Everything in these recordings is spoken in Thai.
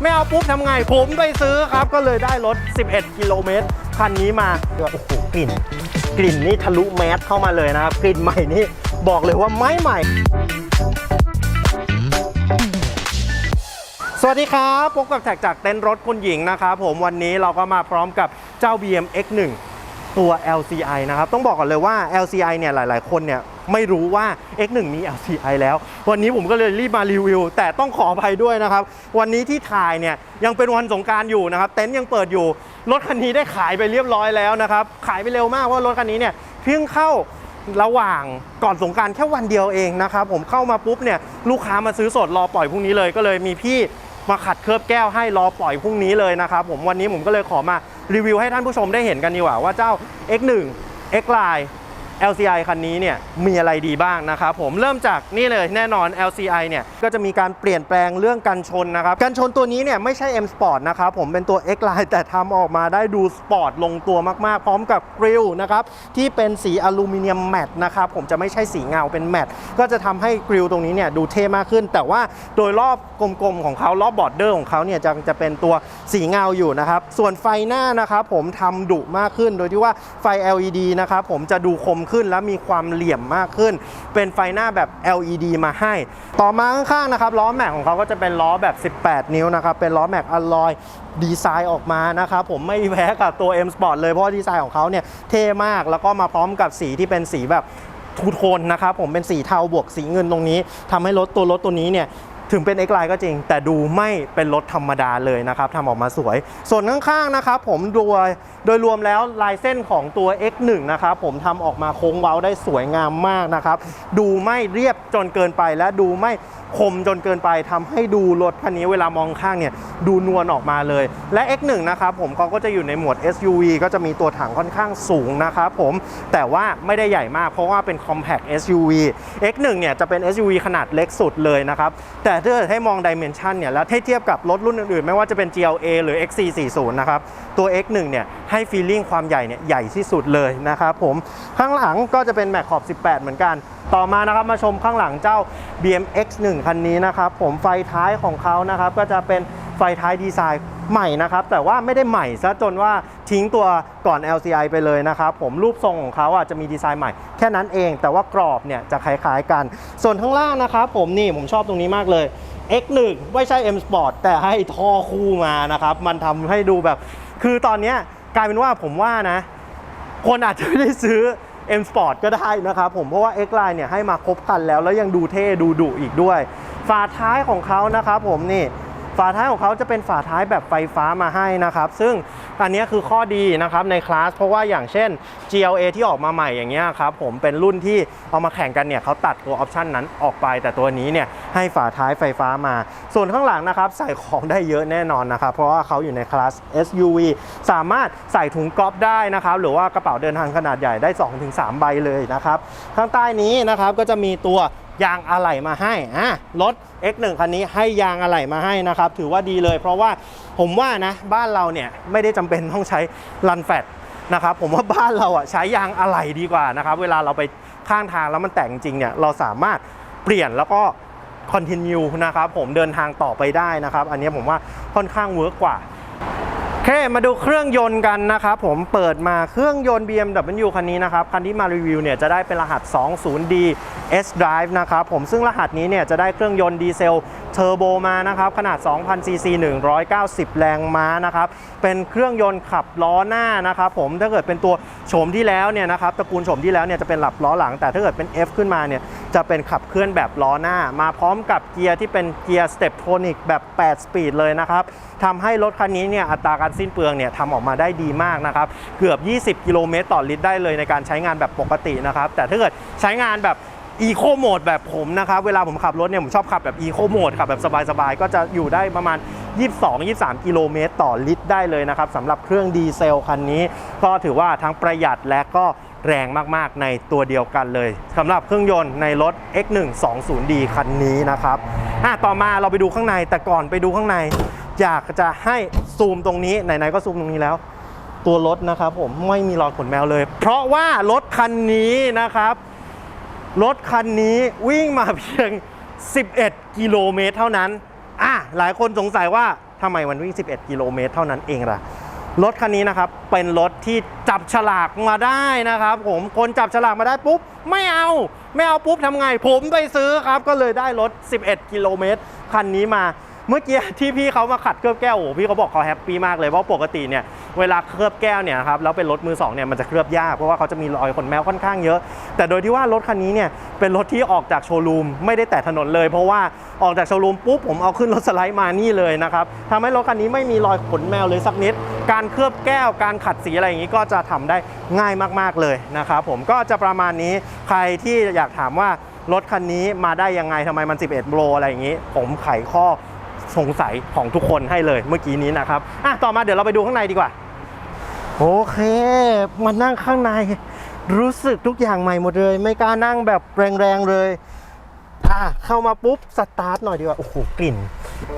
ไม่เอาปุ๊บทำไง ผมไปซื้อครับ ก็เลยได้รถ 11 กิโลเมตรคันนี้มาโอ้โหกลิ่น กลิ่นนี่ทะลุแมสเข้ามาเลยนะครับ กลิ่นใหม่นี่บอกเลยว่าไม่ใหม่สวัสดีครับพบกับแท็กจากเต็นรถคุณหญิงนะครับผมวันนี้เราก็มาพร้อมกับเจ้า BM X1 ตัว LCI นะครับ ต้องบอกก่อนเลยว่า LCI เนี่ยหลาย ๆ คนเนี่ย ไม่รู้ว่า X1 มี LCI แล้ว วันนี้ผมก็เลยรีบมารีวิว แต่ต้องขออภัยด้วยนะครับ วันนี้ที่ถ่ายเนี่ยยังเป็นวันสงการอยู่นะครับ เต็นท์ยังเปิดอยู่ รถคันนี้ได้ขายไปเรียบร้อยแล้วนะครับ ขายไปเร็วมากเพราะรถคันนี้เนี่ยเพิ่งเข้าระหว่างก่อนสงการแค่วันเดียวเองนะครับ ผมเข้ามาปุ๊บเนี่ยลูกค้ามาซื้อสดรอปล่อยพรุ่งนี้เลยก็เลยมีพี่มาขัดเคลือบแก้วให้รอปล่อยพรุ่งนี้เลยนะครับผมวันนี้ผมก็เลยขอมารีวิวให้ท่านผู้ชมได้เห็นกันดีกว่าว่าเจ้า X1 X Line LCI คันนี้เนี่ยมีอะไรดีบ้างนะครับผมเริ่มจากนี่เลยแน่นอน LCI เนี่ยก็จะมีการเปลี่ยนแปลงเรื่องกันชนนะครับกันชนตัวนี้เนี่ยไม่ใช่ M Sport นะครับผมเป็นตัว X Line แต่ทำออกมาได้ดูสปอร์ตลงตัวมากๆ พร้อมกับกริลนะครับที่เป็นสีอลูมิเนียมแมตต์นะครับผมจะไม่ใช่สีเงาเป็นแมตต์ก็จะทำให้กริลตรงนี้เนี่ยดูเท่มากขึ้น แต่ว่าโดยรอบกลมๆของเขารอบบอร์ดเดอร์ของเขาเนี่ยจะจะเป็นตัวสีเงาอยู่นะครับส่วนไฟหน้านะครับผมทำดุมากขึ้น โดยที่ว่าไฟ LED นะครับผมจะดูคมขึ้น และมีความเหลี่ยมมากขึ้น เป็นไฟหน้าแบบ LED มาให้ ต่อมาข้างๆนะครับล้อแม็กของเขาก็จะเป็นล้อแบบ 18 นิ้วนะครับเป็นล้อแม็กอลลอยดีไซน์ออกมานะครับผมไม่แพ้กับตัว M Sport เลยเพราะดีไซน์ของเขาเนี่ยเท่มากแล้วก็มาพร้อมกับสีที่เป็นสีแบบทูโทนนะครับผมเป็นสีเทาบวกสีเงินตรงนี้ทำให้รถตัวรถตัวนี้เนี่ย ถึงเป็น X Line ก็จริง แต่ดูไม่เป็นรถธรรมดาเลยนะครับทำออกมาสวย ส่วนข้างๆนะครับผมโดยโดยรวมแล้วลายเส้นของตัว X1 นะครับผมทำออกมาโค้งเว้าได้สวยงามมากนะครับ ดูไม่เรียบจนเกินไปและดูไม่คมจนเกินไปทำให้ดูรถคันนี้เวลามองข้างเนี่ยดูนวลออกมาเลย และ X1 นะครับผมเขาก็จะอยู่ในหมวด SUV ก็จะมีตัวถังค่อนข้างสูงนะครับผมแต่ว่าไม่ได้ใหญ่มากเพราะว่าเป็น compact SUV X1 เนี่ยจะเป็น SUV ขนาดเล็กสุดเลยนะครับแต่ถ้าเกิดให้มองดิเมนชันเนี่ยแล้วให้เทียบกับรถรุ่นอื่นๆ ไม่ว่าจะเป็น GLA หรือ XC40 นะครับตัว X1 เนี่ยให้ฟีลลิ่งความใหญ่เนี่ยใหญ่ที่สุดเลยนะครับผมข้างหลังก็จะเป็นแม็กขอบ 18 เหมือนกัน ต่อมานะครับมาชมข้างหลังเจ้า BMX1 คันนี้นะครับผมไฟท้ายของเขานะครับก็จะเป็นไฟท้ายดีไซน์ใหม่นะครับแต่ว่าไม่ได้ใหม่ซะจนว่าทิ้งตัวก่อน LCI ไปเลยนะครับผมรูปทรงของเขาอะจะมีดีไซน์ใหม่แค่นั้นเองแต่ว่ากรอบเนี่ยจะคล้ายๆกัน ส่วนข้างล่างนะครับผมนี่ผมชอบตรงนี้มากเลย X1 ไม่ใช่ M Sport แต่ให้ท่อคู่มานะครับมันทำให้ดูแบบ คือตอนนี้กลายเป็นว่าผมว่านะ คนอาจจะไม่ได้ซื้อ M Sport ก็ได้นะครับผมเพราะว่า X Line เนี่ยให้มาครบคันแล้วแล้วยังดูเท่ดูดุอีกด้วย ฝาท้ายของเขานะครับผมนี่ฝาท้ายของเขาจะเป็นฝาท้ายแบบไฟฟ้ามาให้นะครับ ซึ่ง อันนี้คือข้อดีนะครับในคลาสเพราะว่าอย่างเช่น GLA ที่ออกมาใหม่อย่างเงี้ยครับผมเป็นรุ่นที่เอามาแข่งกันเนี่ยเขาตัดตัวออปชันนั้นออกไป แต่ตัวนี้เนี่ยให้ฝาท้ายไฟฟ้ามา ส่วนข้างหลังนะครับใส่ของได้เยอะแน่นอนนะครับเพราะว่าเขาอยู่ในคลาส SUV สามารถใส่ถุงก๊อฟได้นะครับหรือว่ากระเป๋าเดินทางขนาดใหญ่ได้ 2-3 ใบเลยนะครับข้างใต้นี้นะครับก็จะมีตัว ยางอะไหล่มาให้อะรถ X1 คันนี้ให้ยางอะไหล่มาให้นะครับ ถือว่าดีเลย เพราะว่าผมว่านะบ้านเราเนี่ยไม่ได้จำเป็นต้องใช้รันแฟตนะครับผมว่าบ้านเราอะใช้ยางอะไหล่ดีกว่านะครับเวลาเราไปข้างทางแล้วมันแตกจริงเนี่ยเราสามารถเปลี่ยนแล้วก็ continue นะครับผมเดินทางต่อไปได้นะครับ อันนี้ผมว่าค่อนข้างเวิร์กกว่า เคมาดูเครื่องยนต์กันนะครับผมเปิดมาเครื่องยนต์ BMW คันนี้นะครับ คันที่มารีวิวเนี่ยจะได้เป็นรหัส 20D S Drive นะครับผมซึ่งรหัสนี้เนี่ยจะได้เครื่องยนต์ดีเซล เทอร์โบมานะครับ ขนาด 2,000 ซีซี 190 แรงม้านะครับ เป็นเครื่องยนต์ขับล้อหน้านะครับผม ถ้าเกิดเป็นตัวโฉมที่แล้วเนี่ยนะครับ ตระกูลโฉมที่แล้วเนี่ยจะเป็นหลับล้อหลัง แต่ถ้าเกิดเป็น F ขึ้นมาเนี่ย จะเป็นขับเคลื่อนแบบล้อหน้า มาพร้อมกับเกียร์ที่เป็นเกียร์สเตปโทนิกแบบ 8 สปีดเลยนะครับทำให้รถคันนี้เนี่ย อัตราการสิ้นเปลืองเนี่ยทำออกมาได้ดีมากนะครับ เกือบ 20 กิโลเมตรต่อลิตรได้เลยในการใช้งานแบบปกตินะครับ แต่ถ้าเกิดใช้งานแบบ อีโคโหมดแบบผมนะครับ เวลาผมขับรถเนี่ย ผมชอบขับแบบอีโคโหมดขับแบบสบายๆ ก็จะอยู่ได้ประมาณ 22-23 กิโลเมตรต่อลิตรได้เลยนะครับสำหรับเครื่องดีเซลคันนี้ ก็ถือว่าทั้งประหยัดและก็แรงมากๆในตัวเดียวกันเลยสำหรับเครื่องยนต์ในรถ X1 20D คันนี้นะครับอะต่อมาเราไปดูข้างในแต่ก่อนไปดูข้างใน อยากจะให้ซูมตรงนี้ไหนๆก็ซูมตรงนี้แล้ว ตัวรถนะครับผมไม่มีรอยขนแมวเลย เพราะว่ารถคันนี้นะครับ รถคันนี้วิ่งมาเพียง 11 กิโลเมตรเท่านั้น อะ หลายคนสงสัยว่าทำไมมันวิ่ง 11 กิโลเมตรเท่านั้นเองล่ะ รถคันนี้นะครับ เป็นรถที่จับฉลากมาได้นะครับ ผม คนจับฉลากมาได้ปุ๊บ ไม่เอา ไม่เอาปุ๊บทำไง ผมไปซื้อครับ ก็เลยได้รถ 11 กิโลเมตรคันนี้มา เมื่อกี้ที่พี่เขามาขัดเคลือบแก้วโอ้พี่เขาบอกเขาแฮปปี้มากเลยเพราะปกติเนี่ยเวลาเคลือบแก้วเนี่ยครับแล้วเป็นรถมือสองเนี่ยมันจะเคลือบยากเพราะว่าเขาจะมีรอยขนแมวค่อนข้างเยอะ แต่โดยที่ว่ารถคันนี้เนี่ยเป็นรถที่ออกจากโชว์รูมไม่ได้แตะถนนเลย เพราะว่าออกจากโชว์รูมปุ๊บผมเอาขึ้นรถสไลด์มานี่เลยนะครับทำให้รถคันนี้ไม่มีรอยขนแมวเลยสักนิด การเคลือบแก้ว การขัดสีอะไรอย่างนี้ก็จะทำได้ง่ายมากๆเลยนะครับผมก็จะประมาณนี้ใครที่อยากถามว่ารถคันนี้มาได้ยังไงทำไมมัน 11 โลอะไรอย่างนี้ ผมไขข้อ สงสัยของทุกคนให้เลยเมื่อกี้นี้นะครับอะต่อมาเดี๋ยวเราไปดูข้างในดีกว่า โอเคมานั่งข้างในรู้สึกทุกอย่างใหม่หมดเลย ไม่กล้านั่งแบบแรงๆเลยอะเข้ามาปุ๊บสตาร์ทหน่อยดีกว่าโอ้โหกลิ่น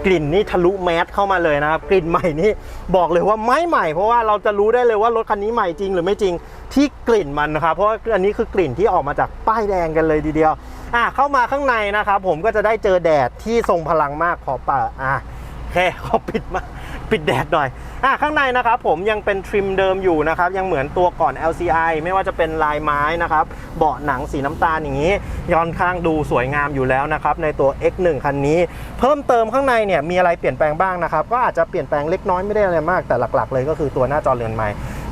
กลิ่นนี่ทะลุแมสเข้ามาเลยนะครับ กลิ่นใหม่นี่บอกเลยว่าไม่ใหม่ เพราะว่าเราจะรู้ได้เลยว่ารถคันนี้ใหม่จริงหรือไม่จริงที่กลิ่นมันนะครับเพราะอันนี้คือกลิ่นที่ออกมาจากป้ายแดงกันเลยทีเดียว อะเข้ามาข้างในนะครับผมก็จะได้เจอแดดที่ทรงพลังมากขอป่าอะโอเคขอปิดมาปิดแดดหน่อยอะข้างในนะครับผมยังเป็นทริมเดิมอยู่นะครับยังเหมือนตัวก่อน LCI ไม่ว่าจะเป็นลายไม้นะครับเบาะหนังสีน้ำตาลอย่างนี้ย้อนข้างดูสวยงามอยู่แล้วนะครับในตัว X1 คันนี้ เพิ่มเติมข้างในเนี่ยมีอะไรเปลี่ยนแปลงบ้างนะครับก็อาจจะเปลี่ยนแปลงเล็กน้อยไม่ได้อะไรมากแต่หลัก ๆ เลยก็คือตัวหน้าจอเรือนใหม่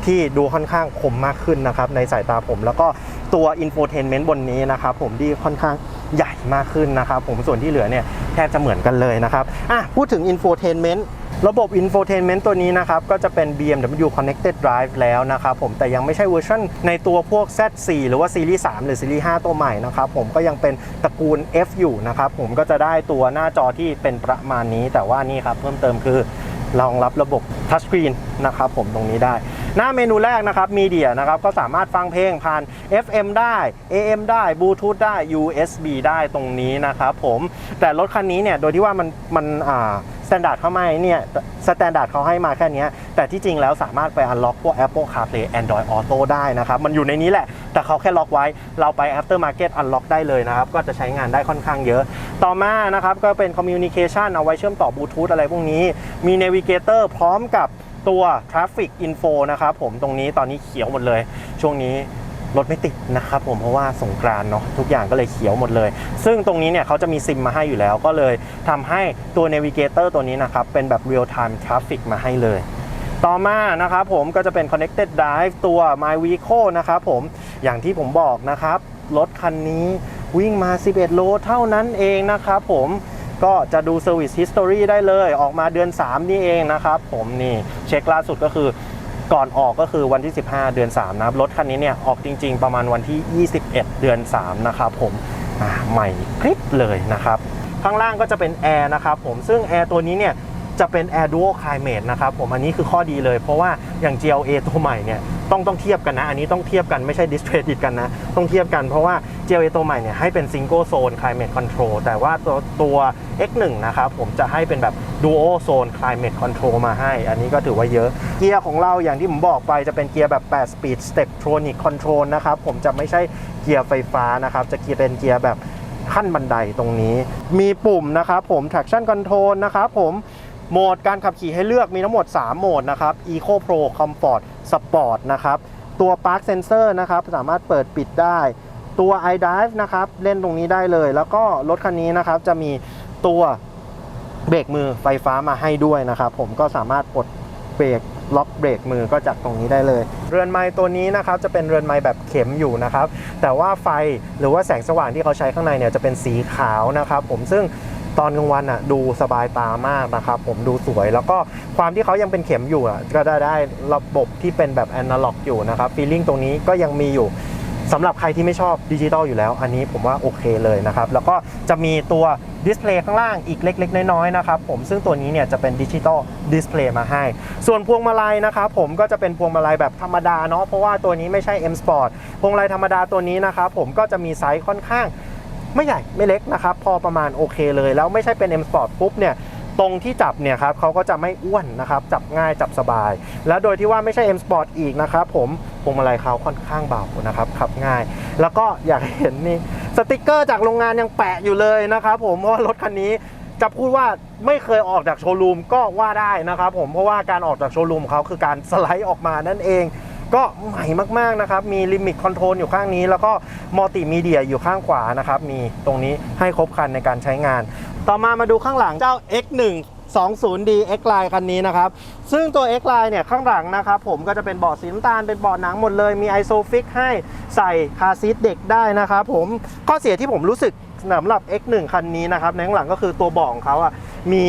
ที่ดูค่อนข้างคมมากขึ้นนะครับในสายตาผม แล้วก็ตัว infotainment บนนี้นะครับผมที่ค่อนข้างใหญ่มากขึ้นนะครับผมส่วนที่เหลือเนี่ยแทบจะเหมือนกันเลยนะครับอะพูดถึง infotainment ระบบ infotainment ตัวนี้นะครับ ก็จะเป็น BMW Connected Drive แล้วนะครับผมแต่ยังไม่ใช่เวอร์ชันในตัวพวก Z4 หรือว่าซีรีส์3หรือซีรีส์5ตัวใหม่นะครับผมก็ยังเป็นตระกูล F อยู่นะครับผมก็จะได้ตัวหน้าจอที่เป็นประมาณนี้ แต่ว่านี่ครับเพิ่มเติมคือรองรับระบบทัชสกรีนนะครับผมตรงนี้ได้ หน้าเมนูแรกนะครับมีเดียนะครับก็สามารถฟังเพลงผ่าน FM ได้ AM ได้บลูทูธได้ USB ได้ตรงนี้นะครับผมแต่รถคันนี้เนี่ยโดยที่ว่ามันมันอ่าสแตนดาร์ดเข้ามาเนี่ยสแตนดาร์ดเขาให้มาแค่นี้แต่ที่จริงแล้วสามารถไปอันล็อกพวก Apple CarPlay Android Auto ได้นะครับ มันอยู่ในนี้แหละ แต่เขาแค่ล็อกไว้ เราไป Aftermarket Unlock ได้เลยนะครับ ก็จะใช้งานได้ค่อนข้างเยอะ ต่อมานะครับ ก็เป็น Communication เอาไว้เชื่อมต่อบลูทูธอะไรพวกนี้ มี Navigator พร้อมกับ ตัว Traffic Info นะครับผมตรงนี้ตอนนี้เขียวหมดเลย ช่วงนี้รถไม่ติดนะครับผมเพราะว่าสงกรานเนาะทุกอย่างก็เลยเขียวหมดเลย ซึ่งตรงนี้เนี่ยเขาจะมีซิมมาให้อยู่แล้ว ก็เลยทำให้ตัว Navigator ตัวนี้นะครับ เป็นแบบ Real Time Traffic มาให้เลย ต่อมานะครับผมก็จะเป็น Connected Drive ตัว My Vehicle นะครับผมอย่างที่ผมบอกนะครับ รถคันนี้วิ่งมา 11 โลเท่านั้นเองนะครับผม ก็จะดู Service History ได้เลยออกมาเดือน 3 นี่เองนะครับผมนี่เช็คล่าสุดก็คือก่อนออกก็คือวันที่ 15 เดือน 3 นะครับ รถคันนี้เนี่ยออกจริง ๆ ประมาณวันที่ 21 เดือน 3 นะครับผมใหม่คลิปเลยนะครับ ข้างล่างก็จะเป็นแอร์นะครับผมซึ่งแอร์ตัวนี้เนี่ยจะเป็น Air Duo Climate นะครับผมอันนี้คือข้อดีเลย เพราะว่าอย่าง GLA ตัวใหม่เนี่ยต้องต้องเทียบกันนะ อันนี้ต้องเทียบกันไม่ใช่ discredit กันนะ ต้องเทียบกันเพราะว่า GLA ตัวใหม่เนี่ยให้เป็น Single Zone Climate Control แต่ว่าตัวตัว X1 นะครับผมจะให้เป็นแบบ Duo Zone Climate Control มาให้ อันนี้ก็ถือว่าเยอะ เกียร์ของเราอย่างที่ผมบอกไปจะเป็นเกียร์แบบ 8 Speed Steptronic Control นะครับผมจะไม่ใช่เกียร์ไฟฟ้านะครับ จะเกียร์เป็นเกียร์แบบขั้นบันไดตรงนี้ มีปุ่มนะครับผม traction control นะครับผมโหมดการขับขี่ให้เลือกมีทั้งหมด 3 โหมดนะครับ Eco Pro Comfort Sport นะครับ ตัว Park Sensor นะครับ สามารถเปิดปิดได้ ตัว iDrive นะครับเล่นตรงนี้ได้เลย แล้วก็รถคันนี้นะครับจะมีตัวเบรกมือไฟฟ้ามาให้ด้วยนะครับ ผมก็สามารถปลดเบรกล็อกเบรกมือก็จากตรงนี้ได้เลย เรือนไม้ตัวนี้นะครับจะเป็นเรือนไม้แบบเข็มอยู่นะครับ แต่ว่าไฟหรือว่าแสงสว่างที่เขาใช้ข้างในเนี่ยจะเป็นสีขาวนะครับ ผมซึ่งตอนกลางวันอะดูสบายตามากนะครับผมดูสวยแล้วก็ความที่เขายังเป็นเข็มอยู่อะก็ได้ได้ระบบที่เป็นแบบแอนาล็อกอยู่นะครับฟีลลิ่งตรงนี้ก็ยังมีอยู่ สำหรับใครที่ไม่ชอบดิจิตอลอยู่แล้ว อันนี้ผมว่าโอเคเลยนะครับ แล้วก็จะมีตัวดิสเพลย์ข้างล่างอีกเล็ก ๆ น้อยๆนะครับผมซึ่งตัวนี้เนี่ยจะเป็นดิจิตอลดิสเพลย์มาให้ ส่วนพวงมาลัยนะครับผมก็จะเป็นพวงมาลัยแบบธรรมดาเนาะเพราะว่าตัวนี้ไม่ใช่ M Sport พวงมาลัยธรรมดาตัวนี้นะครับผมก็จะมีไซส์ค่อนข้างไม่ใหญ่ไม่เล็กนะครับพอประมาณโอเคเลย แล้วไม่ใช่เป็น M Sport ปุ๊บเนี่ย ตรงที่จับเนี่ยครับเขาก็จะไม่อ้วนนะครับ จับง่ายจับสบาย แล้วโดยที่ว่าไม่ใช่ M Sport อีกนะครับผมพวงมาลัยเขาค่อนข้างเบานะครับขับง่าย แล้วก็อยากเห็นนี่สติกเกอร์จากโรงงานยังแปะอยู่เลยนะครับผมเพราะว่ารถคันนี้จะพูดว่าไม่เคยออกจากโชว์รูมก็ว่าได้นะครับผมเพราะว่าการออกจากโชว์รูมของเขาคือการสไลด์ออกมานั่นเอง ก็ใหม่มากๆนะครับ มีลิมิตคอนโทรลอยู่ข้างนี้ แล้วก็มัลติมีเดียอยู่ข้างขวานะครับ มีตรงนี้ให้ครบครันในการใช้งาน ต่อมามาดูข้างหลังเจ้า X1 20D X Line คันนี้นะครับ ซึ่งตัว X Line เนี่ยข้างหลังนะครับผมก็จะเป็นเบาะสีน้ำตาล เป็นเบาะหนังหมดเลย มี ISOFIX ให้ใส่คาร์ซีทเด็กได้นะครับผมข้อเสียที่ผมรู้สึกสำหรับ X1 คันนี้นะครับในข้างหลังก็คือตัวเบาะของเขาอะมี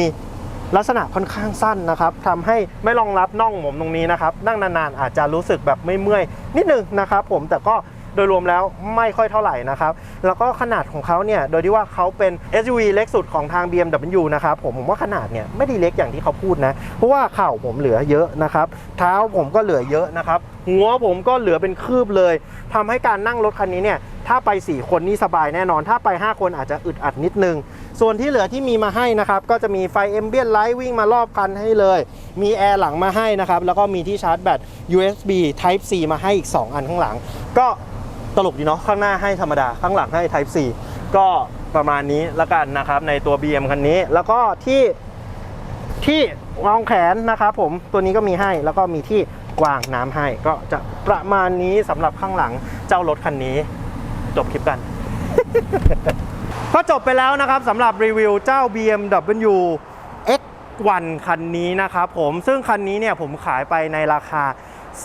ลักษณะค่อนข้างสั้นนะครับทำให้ไม่รองรับน่องผมตรงนี้นะครับนั่งนานๆอาจจะรู้สึกแบบไม่เมื่อยนิดนึงนะครับผมแต่ก็ โดยรวมแล้วไม่ค่อยเท่าไหร่นะครับ แล้วก็ขนาดของเขาเนี่ย โดยที่ว่าเขาเป็น SUV เล็กสุดของทาง BMW นะครับผมผมว่าขนาดเนี่ยไม่ได้เล็กอย่างที่เขาพูดนะ เพราะว่าเข่าผมเหลือเยอะนะครับ เท้าผมก็เหลือเยอะนะครับ หัวผมก็เหลือเป็นคืบเลยทำให้การนั่งรถคันนี้เนี่ยถ้าไป 4 คนนี่สบายแน่นอน ถ้าไป 5 คนอาจจะอึดอัดนิดนึง ส่วนที่เหลือที่มีมาให้นะครับ ก็จะมีไฟเอ็มเบียนไลท์วิ่งมารอบคันให้เลย มีแอร์หลังมาให้นะครับ แล้วก็มีที่ชาร์จแบต USB Type C มาให้อีก 2 อันข้างหลัง ก็ ตลกดีเนาะข้างหน้าให้ธรรมดา ข้างหลังให้ Type C ก็ประมาณนี้ละกันนะครับในตัว BM คันนี้ แล้วก็ที่ที่วางแขนนะครับผมตัวนี้ก็มีให้แล้วก็มีที่กวางน้ำให้ ก็จะประมาณนี้สำหรับข้างหลังเจ้ารถคันนี้ จบคลิปกัน ก็จบไปแล้วนะครับสำหรับรีวิวเจ้า BMW X1 คันนี้นะครับผมซึ่งคันนี้เนี่ยผมขายไปในราคา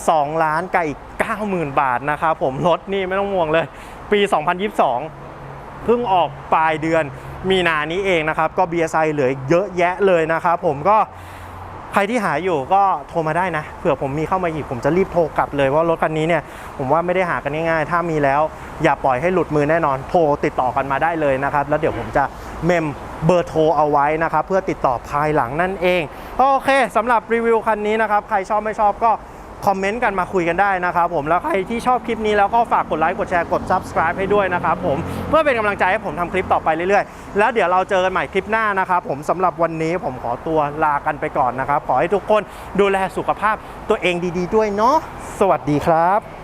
2 ล้านกับอีก 90,000 บาทนะครับผมรถนี่ไม่ต้องห่วงเลย ปี 2022 เพิ่งออกปลายเดือนมีนานี้เองนะครับ ก็ BSI เหลือเยอะแยะเลยนะครับผมก็ใครที่หาอยู่ก็โทรมาได้นะ เผื่อผมมีเข้ามาอีกผมจะรีบโทรกลับเลยว่ารถคันนี้เนี่ยผมว่าไม่ได้หากันง่ายๆ ถ้ามีแล้ว อย่าปล่อยให้หลุดมือแน่นอนโทรติดต่อกันมาได้เลยนะครับ แล้วเดี๋ยวผมจะเมมเบอร์โทรเอาไว้นะครับ เพื่อติดต่อภายหลังนั่นเอง โอเคสำหรับรีวิวคันนี้นะครับ ใครชอบไม่ชอบก็ คอมเมนต์กันมาคุยกันได้นะครับผมแล้วใครที่ชอบคลิปนี้แล้วก็ฝากกดไลค์กดแชร์กด subscribe ให้ด้วยนะครับผมเพื่อเป็นกำลังใจให้ผมทำคลิปต่อไปเรื่อยๆ แล้วเดี๋ยวเราเจอกันใหม่คลิปหน้านะครับผมสำหรับวันนี้ผมขอตัวลากันไปก่อนนะครับ ขอให้ทุกคนดูแลสุขภาพตัวเองดี ๆ ด้วยเนาะสวัสดีครับ